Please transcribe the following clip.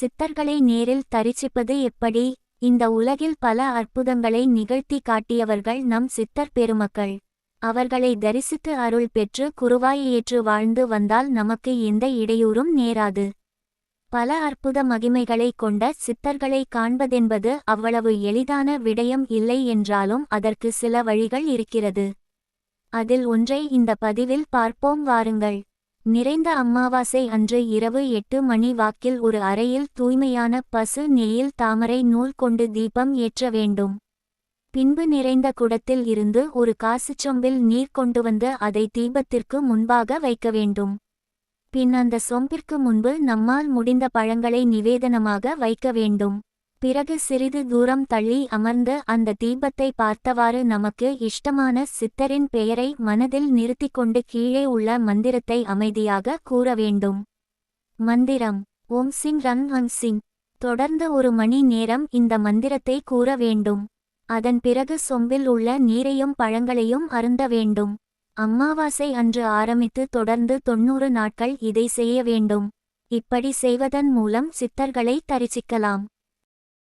சித்தர்களை நேரில் தரிசிப்பது எப்படி? இந்த உலகில் பல அற்புதங்களை நிகழ்த்தி காட்டியவர்கள் நம் சித்தர் பெருமக்கள். அவர்களை தரிசித்து அருள் பெற்று குருவாய் ஏற்று வாழ்ந்து வந்தால் நமக்கு எந்த இடையூறும் நேராது. பல அற்புத மகிமைகளை கொண்ட சித்தர்களை காண்பதென்பது அவ்வளவு எளிதான விடயம் இல்லை என்றாலும் அதற்கு சில வழிகள் இருக்கிறது. அதில் ஒன்றை இந்த பதிவில் பார்ப்போம் வாருங்கள். நிறைந்த அம்மாவாசை அன்று இரவு எட்டு மணி வாக்கில் ஒரு அறையில் தூய்மையான பசு நெய்யில் தாமரை நூல் கொண்டு தீபம் ஏற்ற வேண்டும். பின்பு நிறைந்த குடத்தில் இருந்து ஒரு காசுச்சொம்பில் நீர் கொண்டு வந்து அதை தீபத்திற்கு முன்பாக வைக்க வேண்டும். பின் அந்த சொம்பிற்கு முன்பு நம்மால் முடிந்த பழங்களை நிவேதனமாக வைக்க வேண்டும். பிறகு சிறிது தூரம் தள்ளி அமர்ந்து அந்த தீபத்தை பார்த்தவாறு நமக்கு இஷ்டமான சித்தரின் பெயரை மனதில் நிறுத்திக் கொண்டு கீழே உள்ள மந்திரத்தை அமைதியாக கூற வேண்டும். மந்திரம். ஓம் சிங் ரன் ஹங் சிங். தொடர்ந்து ஒரு மணி நேரம் இந்த மந்திரத்தை கூற வேண்டும். அதன் பிறகு சொம்பில் உள்ள நீரையும் பழங்களையும் அருந்த வேண்டும். அம்மாவாசை அன்று ஆரம்பித்து தொடர்ந்து தொன்னூறு நாட்கள் இதை செய்ய வேண்டும். இப்படி செய்வதன் மூலம் சித்தர்களை தரிசிக்கலாம்.